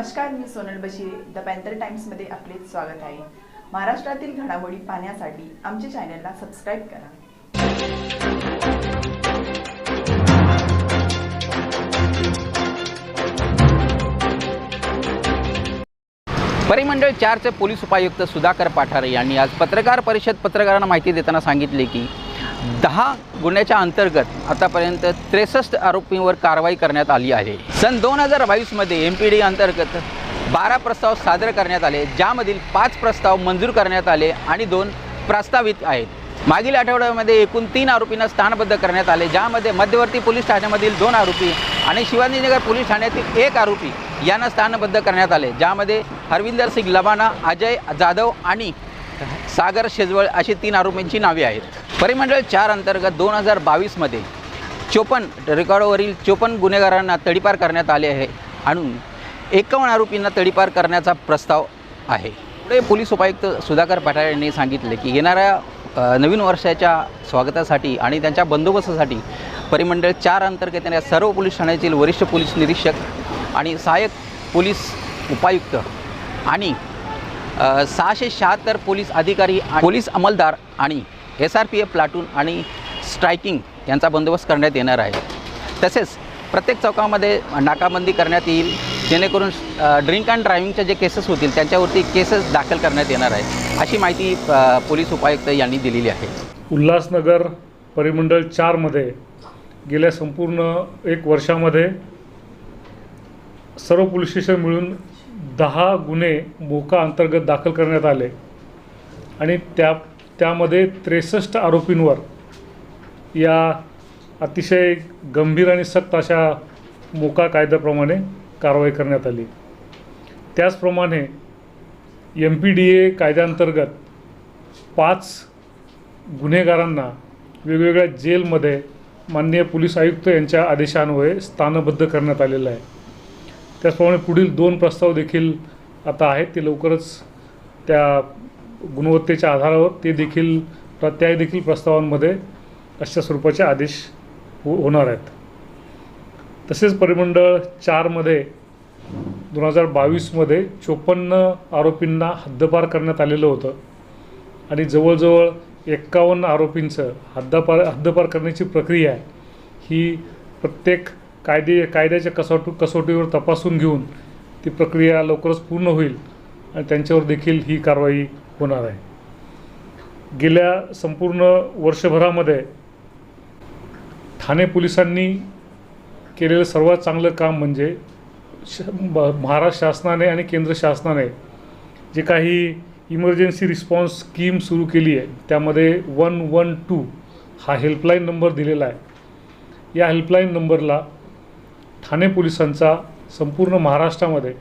नमस्कार मी Sonal Bashire. The panther टाइम्समध्ये आपले स्वागत आहे. महाराष्ट्रातील घडामोडी पाहण्यासाठी आमच्या चॅनलला सबस्क्राईब करा. परिमंडळ चारचे पोलीस उपायुक्त सुधाकर पाठारे यांनी आज पत्रकार परिषद पत्रकारांना माहिती देताना सांगितले की दहा गुन्ह्याच्या अंतर्गत आतापर्यंत त्रेसष्ट आरोपींवर कारवाई करण्यात आली आहे. सन दोन हजार बावीसमध्ये एम पी डी अंतर्गत बारा प्रस्ताव सादर करण्यात आले ज्यामधील पाच प्रस्ताव मंजूर करण्यात आले आणि दोन प्रस्तावित आहेत. मागील आठवड्यामध्ये एकूण तीन आरोपींना स्थानबद्ध करण्यात आले ज्यामध्ये मध्यवर्ती पोलीस ठाण्यामधील दोन आरोपी आणि शिवाजीनगर पोलीस ठाण्यातील एक आरोपी यांना स्थानबद्ध करण्यात आले ज्यामध्ये हरविंदर सिंग लबाना अजय जाधव आणि सागर शेजवळ अशी तीन आरोपींची नावे आहेत. परिमंडळ चार अंतर्गत दोन हजार बावीसमध्ये चोपन्न रेकॉर्डवरील चोपन्न गुन्हेगारांना तडीपार करण्यात आले आहे. आणि एकावन्न आरोपींना तडीपार करण्याचा प्रस्ताव आहे. पुढे पोलीस उपायुक्त सुधाकर पाठारे यांनी सांगितले की येणाऱ्या नवीन वर्षाच्या स्वागतासाठी आणि त्यांच्या बंदोबस्तासाठी परिमंडळ चार अंतर्गत येणाऱ्या सर्व पोलीस ठाण्यातील वरिष्ठ पोलीस निरीक्षक आणि सहाय्यक पोलीस उपायुक्त आणि सहाशे शहात्तर पोलीस अधिकारी पोलीस अंमलदार आणि S R P F platoon आणि स्ट्रायकिंग यांचा बंदोबस्त करण्यात येणार आहे. तसेच प्रत्येक चौकामध्ये नाकाबंदी करण्यात येईल जेणेकरून ड्रिंक अँड ड्रायव्हिंगच्या जे केसेस होतील त्यांच्यावरती केसेस दाखल करण्यात येणार आहे अशी माहिती पोलीस उपायुक्त यांनी दिलेली आहे. उल्हासनगर परिमंडळ चारमध्ये गेल्या संपूर्ण एक वर्षामध्ये सर्व पोलीस स्टेशन मिळून दहा गुन्हे मोका अंतर्गत दाखल करण्यात आले. आणि त्या त्यामध्ये त्रेसष्ट आरोपींवर या अतिशय गंभीर आणि सक्त अशा मोका कायद्याप्रमाणे कारवाई करण्यात आली. त्याचप्रमाणे एम पी डी ए कायद्याअंतर्गत पाच गुन्हेगारांना वेगवेगळ्या जेलमध्ये माननीय पोलीस आयुक्त यांच्या आदेशान्वये स्थानबद्ध करण्यात आलेलं आहे. त्याचप्रमाणे पुढील दोन प्रस्ताव देखील आता आहेत ते लवकरच त्या गुणवत्तेच्या आधारावर ते देखील प्र- त्या देखील प्रस्तावांमध्ये अशा स्वरूपाचे आदेश हो होणार आहेत. तसेच परिमंडळ चारमध्ये दोन हजार बावीसमध्ये चोपन्न आरोपींना हद्दपार करण्यात आलेलं होतं. आणि जवळजवळ एक्कावन्न आरोपींचं हद्दपार हद्दपार करण्याची प्रक्रिया आहे. ही प्रत्येक कायदे कायद्याच्या कसोटी कसोटीवर तपासून घेऊन ती प्रक्रिया लवकरच पूर्ण होईल आणि त्यांच्यावर देखील ही कारवाई होणार आहे. गेल्या संपूर्ण वर्षभरामध्ये ठाणे पोलिसांनी केलेलं सर्वात चांगलं काम म्हणजे श महाराष्ट्र शासनाने आणि केंद्र शासनाने जे काही इमर्जन्सी रिस्पॉन्स स्कीम सुरू केली आहे त्यामध्ये वन वन टू हा हेल्पलाईन नंबर दिलेला आहे. या हेल्पलाईन नंबरला ठाणे पोलिसांचा संपूर्ण महाराष्ट्रामध्ये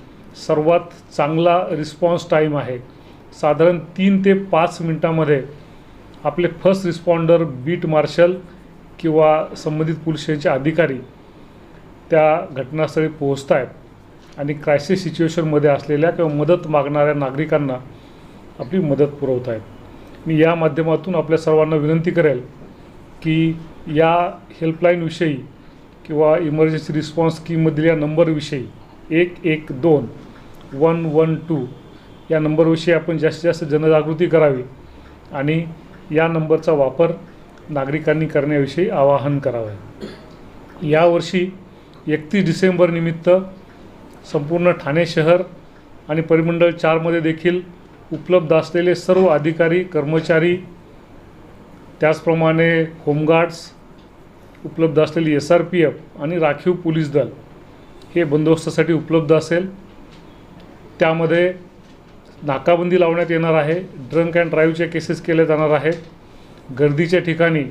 सर्वात चांगला रिस्पॉन्स टाईम आहे. साधारण तीन ते पाच मिनटामध्ये आपले फर्स्ट रिस्पॉन्डर बीट मार्शल किंवा संबंधित पोलिसांचे अधिकारी त्या घटनास्थळी पोहोचत आहेत आणि क्रायसिस सिच्युएशनमध्ये असलेल्या किंवा मदत मागणाऱ्या नागरिकांना आपली मदत पुरवत आहेत मी या माध्यमातून आपल्या सर्वांना विनंती करेल की या हेल्पलाईनविषयी किंवा इमर्जन्सी रिस्पॉन्स स्कीममधील या नंबरविषयी एक एक दोन वन वन टू या नंबरविषयी आपण जास्तीत जास्त जनजागृती करावी आणि या नंबरचा वापर नागरिकांनी करण्याविषयी आवाहन करावे. यावर्षी एकतीस डिसेंबरनिमित्त संपूर्ण ठाणे शहर आणि परिमंडळ चारमध्ये देखील उपलब्ध असलेले सर्व अधिकारी कर्मचारी त्याचप्रमाणे होमगार्ड्स उपलब्ध असलेली एस आर पी एफ आणि राखीव पोलीस दल हे बंदोबस्तासाठी उपलब्ध असेल. त्यामध्ये नाकाबंदी लावण्यात येणार आहे. ड्रंक अँड ड्राईव्हचे केसेस केले जाणार आहेत. गर्दीच्या ठिकाणी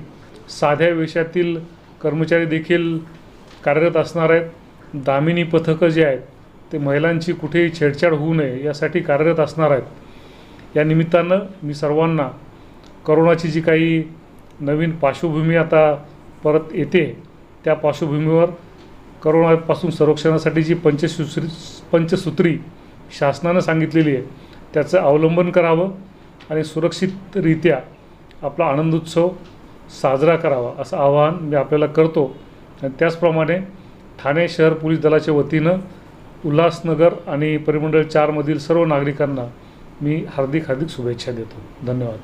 साध्या वेशातील कर्मचारी देखील कार्यरत असणार आहेत. दामिनी पथकं जे आहेत ते महिलांची कुठेही छेडछाड होऊ नये यासाठी कार्यरत असणार आहेत. या निमित्तानं मी सर्वांना करोनाची जी काही नवीन पार्श्वभूमी आता परत येते त्या पार्श्वभूमीवर करोनापासून संरक्षणासाठी जी पंचसूत्री पंचसूत्री शासनानं सांगितलेली आहे त्याचं अवलंबन करावं आणि सुरक्षितरित्या आपला आनंदोत्सव साजरा करावा असं आवाहन मी आपल्याला करतो. आणि त्याचप्रमाणे ठाणे शहर पोलीस दलाच्या वतीनं उल्हासनगर आणि परिमंडळ चारमधील सर्व नागरिकांना मी हार्दिक हार्दिक शुभेच्छा देतो. धन्यवाद.